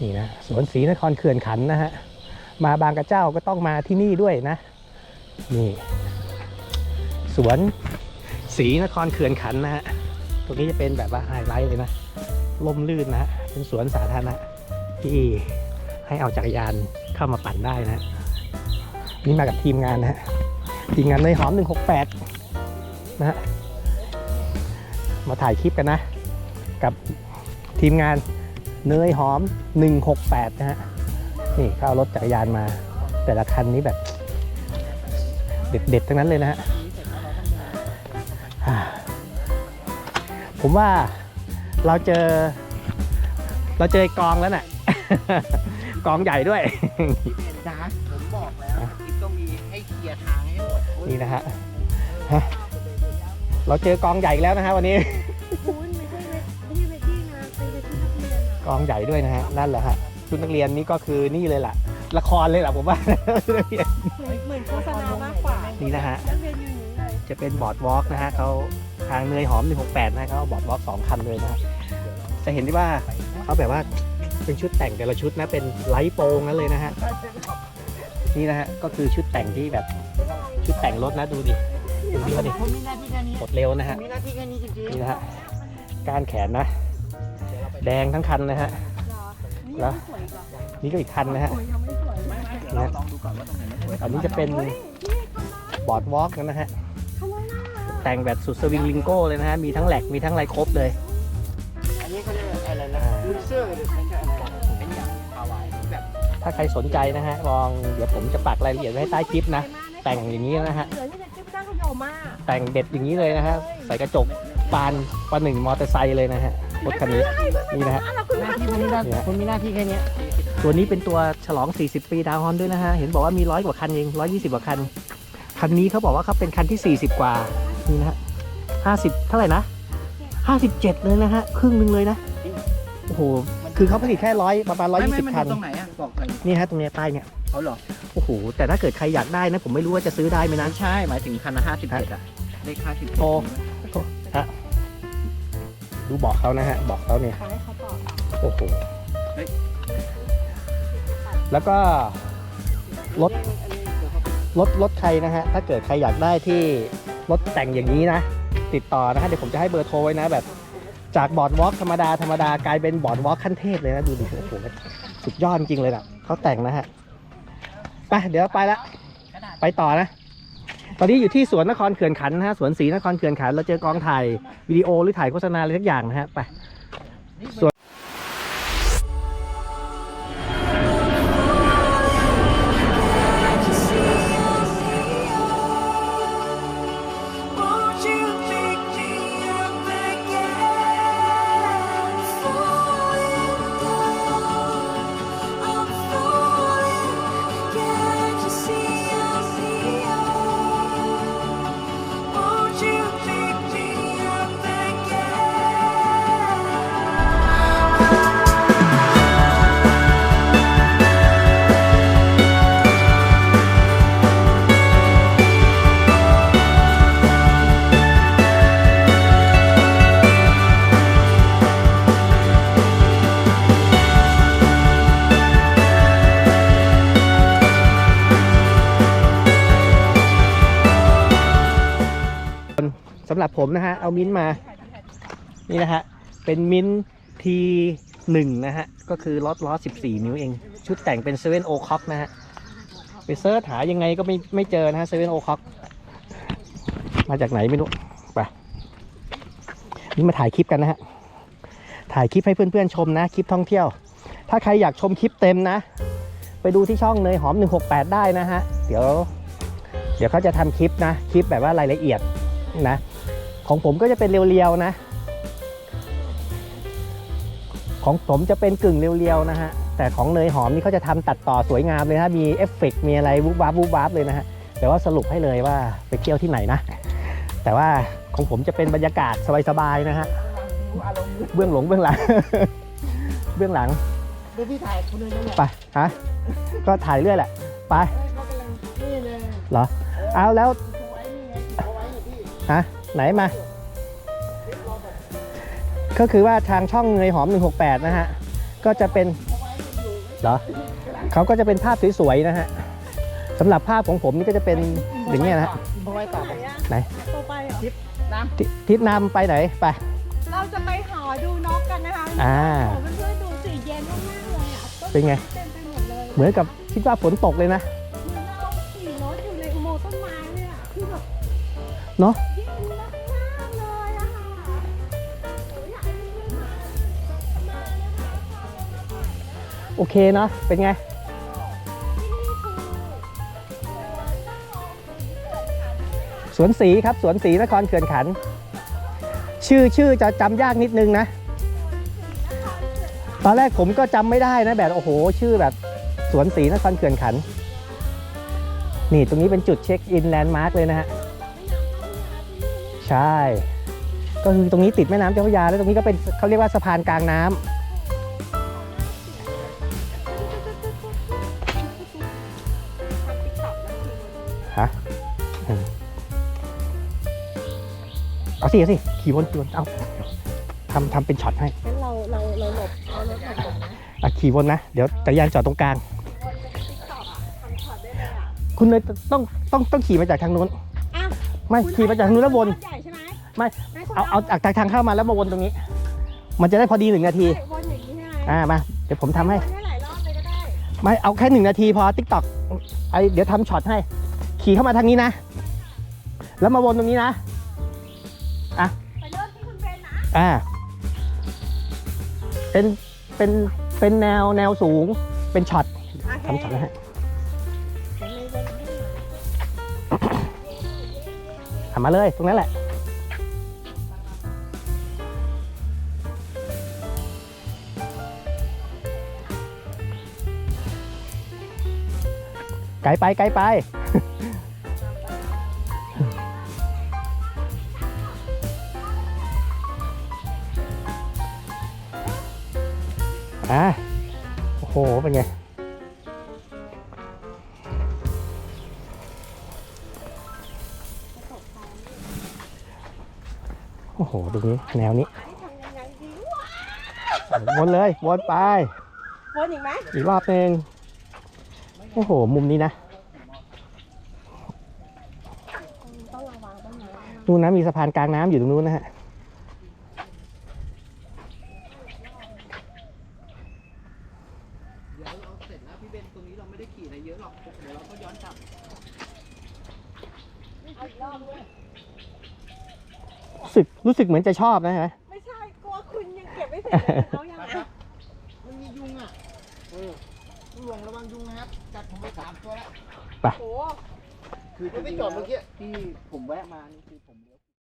นี่นะสวนศรีนครเขื่อนขันนะฮะ มาบางกระเจ้าก็ต้องมาที่นี่ด้วยนะ นี่ สวนศรีนครเขื่อนขันนะฮะ ตรงนี้จะเป็นแบบว่าไฮไลท์เลยนะลมลื่นนะเป็นสวนสาธารณะที่ให้เอาจักรยานเข้ามาปั่นได้นะ นี่มากับทีมงานนะฮะ ทีมงานในหอม 168 นะฮะ มาถ่ายคลิปกันนะ กับทีมงาน เนยหอม 168 นะฮะ นี่เขาเอารถจักรยานมา แต่ละคันนี้แบบ เด็ดๆ ทั้งนั้นเลยนะฮะอ่าผมว่าเราเจอ เราเจอกองแล้วน่ะ กองใหญ่ด้วยนะผมบอกแล้วคลิปต้องมีให้เคลียร์ทางให้หมดโอ้ยนี่นะฮะฮะ เราเจอกองใหญ่อีกแล้วนะฮะวันนี้ กองใหญ่ด้วยนะฮะนั่นแหละฮะชุดนักเรียนนี่ก็คือนี่เลยล่ะ ละครเลยล่ะผมว่าชุดนักเรียนเหมือนเหมือนโฆษณามากกว่านี่นะฮะนักเรียนอยู่อย่างนี้เลยจะเป็นบอร์ดวอล์กนะฮะเขาทางเนยหอม 168 นะฮะเขาเอาบอร์ดวอล์กสองคันเลยนะฮะจะเห็นได้ว่าเขาแบบว่าเป็นชุดแต่งแต่ละชุดนะเป็นไลท์โปรงนั้นเลยนะฮะนี่นะฮะก็คือชุดแต่งที่แบบชุดแต่งรถนะดูดิดูดิว่าดิผมมีหน้าที่แค่นี้หมดเร็วนะฮะมีหน้าที่แค่นี้จริงนี่นะฮะการแขนนะ แดงทั้งคันนะฮะเหรอนี่แล้วยังไม่สวยอีกเหรอนี่ก็อีกคันนะฮะสวยยังไม่สวยๆเราลองดูก่อนว่าตรงไหนไม่สวยอันนี้จะเป็นเฮ้ยนี่บอร์ดวอล์กนะฮะ ทำไมน่ารักแต่งแบบสุดสวิงลิงโก้เลยนะฮะ มีทั้งแหลก มีทั้งอะไรครบเลย อันนี้เขาเรียกอะไรนะลูเซอร์หรือไม่ใช่อะไรนะเป็นอย่างฮาวายแบบถ้าใครสนใจนะฮะลองเดี๋ยวผมจะปักรายละเอียดไว้ให้ใต้คลิปนะ แต่งอย่างนี้นะฮะ เหลือที่จะจิ้มจ้างขยมมากแต่งเด็ดอย่างนี้เลยนะฮะ ใส่กระจกปานประหนึ่งมอเตอร์ไซค์เลยนะฮะ รถคันนี้นี่นะฮะน่ารักคุณหน้าพัดที่คุคุณณมีหน้าคุณมีหน้าที่แค่นี้ตัวนี้เป็นตัวฉลอง 40 ปีดาวฮอนด้วยนะฮะ เห็นบอกว่ามีร้อยกว่าคันเอง120กว่าคัน คันนี้เขาบอกว่าเขาเป็นคันที่ 40 กว่า นี่นะฮะ50เท่าไหร่นะ57เลยนะฮะ ครึ่งหนึ่งเลยนะ โอ้โห คือเขาผลิตแค่ร้อยประมาณไม่ไม่120มันคันตรงไหนอะบอกหน่อยนี่ฮะตรงเนี้ยใต้เนี่ยเขาเหรอ โอ้โห แต่ถ้าเกิดใครอยากได้นะ ผมไม่รู้ว่าจะซื้อได้ไหมนะไม่ใช่ หมายถึงคันละห้าสิบเจ็ดอะเลขห้าสิบโอ้ฮะ ดูบอกเขานะฮะบอกเขาเนี่ยขอให้เขาต่อโอ้โหแล้วก็รถรถรถใครนะฮะถ้าเกิดใครอยากได้ที่รถแต่งอย่างนี้นะ ติดต่อนะฮะเดี๋ยวผมจะให้เบอร์โทรไว้นะแบบ จากบอร์ดวอล์กธรรมดาธรรมดากลายเป็นบอร์ดวอล์กขั้นเทพเลยนะดูดิโอ้โหสุดยอดจริงเลยนะเขาแต่งนะฮะไปเดี๋ยวไปละไปต่อนะ ตอนนี้อยู่ที่สวนนครเขื่อนขันนะฮะสวนศรีนครเขื่อนขัน เราเจอกองถ่ายวิดีโอหรือถ่ายโฆษณาอะไรสักอย่างนะฮะไปสวน รับผมนะฮะเอามิ้นท์มา นี่นะฮะเป็นมิ้นทีหนึ่งนะฮะ ก็คือล็อตล้อ14นิ้วเอง ชุดแต่งเป็นเซเว่นโอคอกนะฮะ ไปเซิร์ชหายังไงก็ไม่ไม่เจอนะฮะเซเว่นโอคอกมาจากไหนไม่รู้ ไป นี่มาถ่ายคลิปกันนะฮะ ถ่ายคลิปให้เพื่อนๆชมนะ คลิปท่องเที่ยว ถ้าใครอยากชมคลิปเต็มนะ ไปดูที่ช่องเนยหอม 168 ได้นะฮะ เดี๋ยว เดี๋ยวเขาจะทำคลิปนะ คลิปแบบว่ารายละเอียดนะ ของผมก็จะเป็นเรียวๆนะ ของผมจะเป็นกึ่งเรียวๆนะฮะ แต่ของเนยหอมนี่เขาจะทำตัดต่อสวยงามเลยนะ มีเอฟเฟกต์มีอะไรวูบวับวูบวับเลยนะฮะ แต่ว่าสรุปให้เลยว่าไปเที่ยวที่ไหนนะ แต่ว่าของผมจะเป็นบรรยากาศสบายๆนะฮะ เบื้องหลงเบื้องหลัง เบื้องหลังดูพี่ถ่ายคนอื่นด้วยไป ฮะ ก็ถ่ายเรื่อยแหละ ไปเขากำลังนี่เลยเหรอ เอาแล้วไว้นี่ไงเอาไว้นี่พี่ฮะ ไหนมา ก็คือว่าทางช่องเงยหอม 168 นะฮะ ก็จะเป็นเหรอเขาก็จะเป็นภาพสวยๆนะฮะสำหรับภาพของผมนี่ก็จะเป็นอย่างเงี้ยนะฮะเอาไว้ต่อไปไหนต่อไปเหรอทิทิศนำไปไหนไป เราจะไปหาดูนกกันนะคะอ่าโอ้เพื่อนๆดูสิเย็นมากๆเลยอะต้นเป็นไงเต็มไปหมดเลยเหมือนกับคิดว่าฝนตกเลยนะเหมือนเราขี่ โอเคเนาะเป็นไงสวนสีครับสวนสีนครเขื่อนขัน ชื่อชื่อจะจำยากนิดนึงนะ ตอนแรกผมก็จำไม่ได้นะแบบโอ้โห ชื่อแบบสวนสีนครเขื่อนขัน นี่ตรงนี้เป็นจุดเช็คอินแลนด์มาร์กเลยนะฮะ ใช่ ก็คือตรงนี้ติดแม่น้ำเจ้าพระยาแล้วตรงนี้ก็เป็นเขาเรียกว่าสะพานกลางน้ำ เอาสิเอาสิขี่วนขี่วนเอาทำทำเป็นช็อตให้งั้นเราเราเราหลบเอารถหลบก่อนนะอะขี่วนนะ เดี๋ยวจักรยานจอดตรงกลาง วนเป็นติ๊กต็อกอะทำช็อตได้เลยอะคุณเลยต้องต้องต้องขี่มาจากทางนู้น อ้าวไม่คุณขี่มาจากทางนู้นแล้ววนรถใหญ่ใช่ไหมไม่ ไม่คนเอาละเอาจากทางเข้ามาแล้วมาวนตรงนี้ มันจะได้พอดีหนึ่งนาที ใช่วนอย่างนี้ใช่ไหมอ่ามาเดี๋ยวผมทำให้ วนได้หลายรอบเลยก็ได้ไม่เอาแค่หนึ่งนาทีพอติ๊กต็อกไอเดี๋ยวทำช็อตให้ ขี่เข้ามาทางนี้นะ แล้วมาวนตรงนี้นะไปเริ่มที่คุณเบนนะ อ่า เป็น เป็น เป็นแนวแนวสูง เป็นช็อตทำช็อตนะฮะทำมาเลย ตรงนั้นแหละ ไกลไปไกลไป อะโอ้โห เป็นไง โอ้โหตรงนี้แนวนี้ทำยังไงดีวะวนเลย วนไป วนอีกไหมอีกรอบหนึ่งโอ้โห มุมนี้นะต้องระวังต้นไม้นะนู่นนะมีสะพานกลางน้ำอยู่ตรงนู้นนะฮะ เดี๋ยวเราเสร็จแล้วพี่เบนตรงนี้เราไม่ได้ขี่อะไรเยอะหรอก เดี๋ยวเราก็ย้อนกลับ เอาอีกรอบด้วย รู้ สึกรู้สึกเหมือนจะชอบนะฮะไม่ใช่กลัวคุณยังเก็บไม่เสร็จเลยเอายังไงมันมียุงอะเออผู้หลวงระวังยุงนะครับกัดผมไปสามตัวแล้ว โอ้คือที่ไปจอดเมื่อกี้ที่ผมแวะมานี่คือผม